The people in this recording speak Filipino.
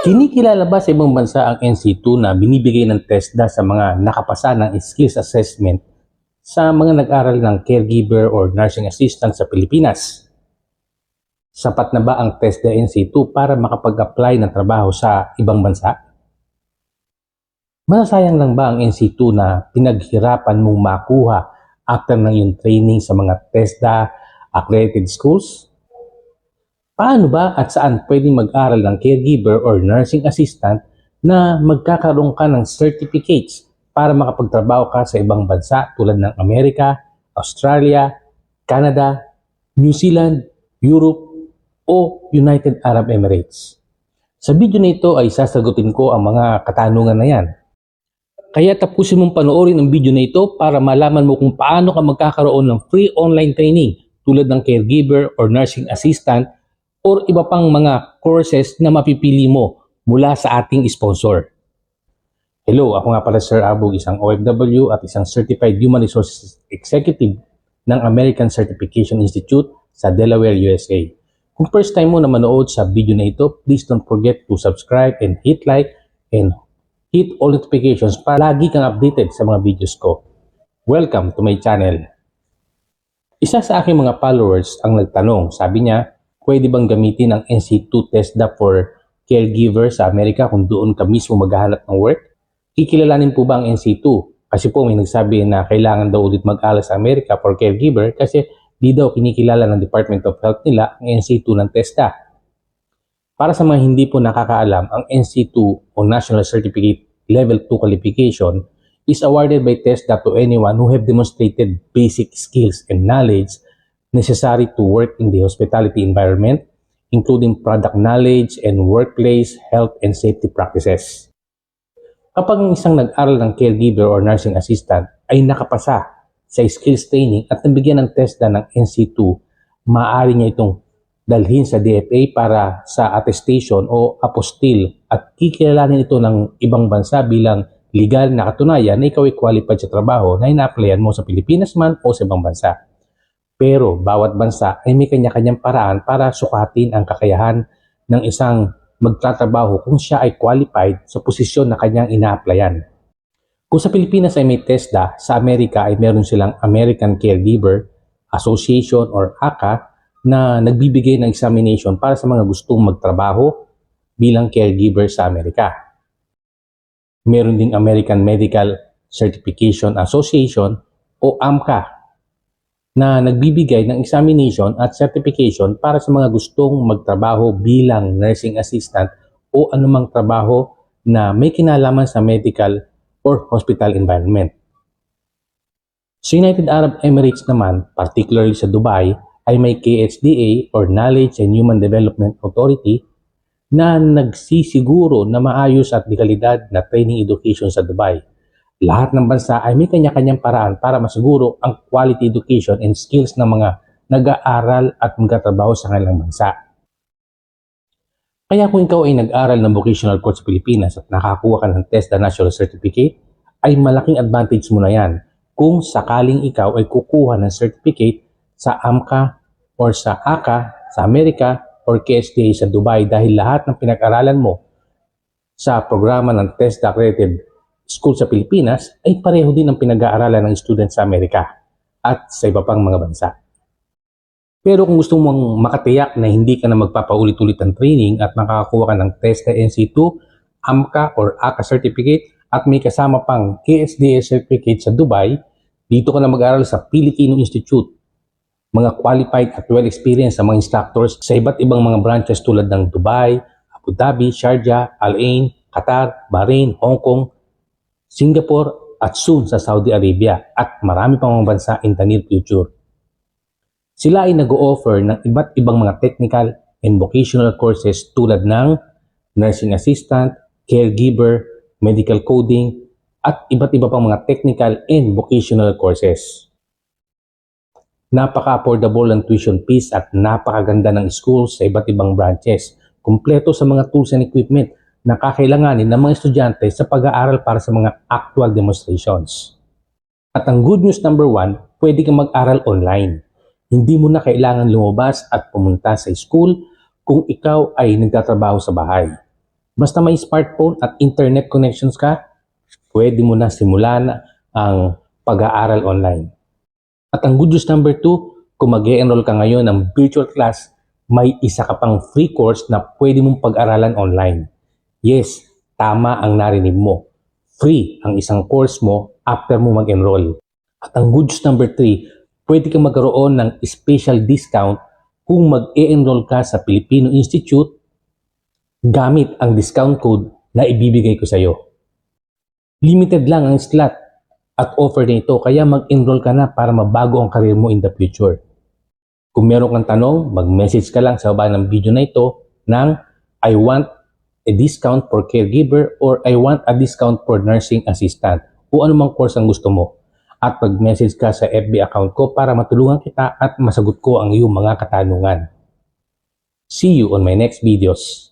Kinikilala ba sa ibang bansa ang NC2 na binibigay ng TESDA sa mga nakapasa ng skills assessment sa mga nag-aral ng caregiver or nursing assistant sa Pilipinas? Sapat na ba ang TESDA NC2 para makapag-apply ng trabaho sa ibang bansa? Masasayang lang ba ang NC2 na pinaghirapan mong makuha after ng yung training sa mga TESDA accredited schools? Paano ba at saan pwedeng mag-aral ng caregiver or nursing assistant na magkakaroon ka ng certificates para makapagtrabaho ka sa ibang bansa tulad ng Amerika, Australia, Canada, New Zealand, Europe, o United Arab Emirates? Sa video na ito ay sasagutin ko ang mga katanungan na yan. Kaya tapusin mong panoorin ang video na ito para malaman mo kung paano ka magkakaroon ng free online training tulad ng caregiver or nursing assistant or iba pang mga courses na mapipili mo mula sa ating sponsor. Hello, ako nga pala Sir Abog, isang OFW at isang Certified Human Resources Executive ng American Certification Institute sa Delaware, USA. Kung first time mo na manood sa video na ito, please don't forget to subscribe and hit like and hit all notifications para lagi kang updated sa mga videos ko. Welcome to my channel. Isa sa aking mga followers ang nagtanong, sabi niya, pwede bang gamitin ang NC2 TESDA for caregiver sa Amerika kung doon ka mismo maghahanap ng work? Kikilalanin po ba ang NC2? Kasi po may nagsabi na kailangan daw ulit mag-aral sa Amerika for caregiver kasi di daw kinikilala ng Department of Health nila ang NC2 ng TESDA. Para sa mga hindi po nakakaalam, ang NC2 o National Certificate Level 2 Qualification is awarded by TESDA to anyone who have demonstrated basic skills and knowledge necessary to work in the hospitality environment, including product knowledge and workplace health and safety practices. Kapag ang isang nag-aral ng caregiver or nursing assistant ay nakapasa sa skills training at nabigyan ng TESDA ng NC2, maaari niya itong dalhin sa DFA para sa attestation o apostil at kikilalanin ito ng ibang bansa bilang legal na katunayan na ikaw ay qualified sa trabaho na ina-applyan mo sa Pilipinas man o sa ibang bansa. Pero bawat bansa ay may kanya-kanyang paraan para sukatin ang kakayahan ng isang magtatrabaho kung siya ay qualified sa posisyon na kanyang ina-applyan. Kung sa Pilipinas ay may TESDA, sa Amerika ay meron silang American Caregiver Association or ACA na nagbibigay ng examination para sa mga gustong magtrabaho bilang caregiver sa Amerika. Meron ding American Medical Certification Association o AMCA na nagbibigay ng examination at certification para sa mga gustong magtrabaho bilang nursing assistant o anumang trabaho na may kinalaman sa medical or hospital environment. Sa United Arab Emirates naman, particularly sa Dubai, ay may KHDA or Knowledge and Human Development Authority na nagsisiguro na maayos at dekalidad na training education sa Dubai. Lahat ng bansa ay may kanya-kanyang paraan para masiguro ang quality education and skills ng mga nag-aaral at magkatrabaho sa kanilang bansa. Kaya kung ikaw ay nag-aral ng vocational course sa Pilipinas at nakakuha ka ng TESDA National Certificate, ay malaking advantage mo na yan kung sakaling ikaw ay kukuha ng certificate sa AMCA or sa ACA sa Amerika or KSDA sa Dubai dahil lahat ng pinag-aralan mo sa programa ng TESDA accredited school sa Pilipinas ay pareho din ang pinag-aaralan ng student sa Amerika at sa iba pang mga bansa. Pero kung gusto mong makatiyak na hindi ka na magpapaulit-ulit ng training at makakakuha ka ng TESDA NC2, AMCA or ACA certificate at may kasama pang KSDA certificate sa Dubai, dito ka na mag-aral sa Filipino Institute. Mga qualified at well-experienced sa mga instructors sa iba't ibang mga branches tulad ng Dubai, Abu Dhabi, Sharjah, Al Ain, Qatar, Bahrain, Hong Kong, Singapore at soon sa Saudi Arabia at marami pang mga bansa in the near future. Sila ay nag-o-offer ng iba't ibang mga technical and vocational courses tulad ng nursing assistant, caregiver, medical coding, at iba't iba pang mga technical and vocational courses. Napaka-affordable ang tuition fees at napakaganda ng schools sa iba't ibang branches. Kompleto sa mga tools and equipment na kakailanganin ng mga estudyante sa pag-aaral para sa mga actual demonstrations. At ang good news number one, pwede kang mag-aral online. Hindi mo na kailangan lumabas at pumunta sa school kung ikaw ay nagtatrabaho sa bahay. Basta may smartphone at internet connections ka, pwede mo na simulan ang pag-aaral online. At ang good news number two, kung mag enroll ka ngayon ng virtual class, may isa ka pang free course na pwede mong pag-aralan online. Yes, tama ang narinig mo. Free ang isang course mo after mo mag-enroll. At ang good news number three, pwede kang magkaroon ng special discount kung mag-e-enroll ka sa Filipino Institute gamit ang discount code na ibibigay ko sa iyo. Limited lang ang slot at offer na ito kaya mag-enroll ka na para mabago ang career mo in the future. Kung meron kang tanong, mag-message ka lang sa baba ng video na ito ng I want a discount for caregiver or I want a discount for nursing assistant o anumang course ang gusto mo. At mag-message ka sa FB account ko para matulungan kita at masagot ko ang iyong mga katanungan. See you on my next videos.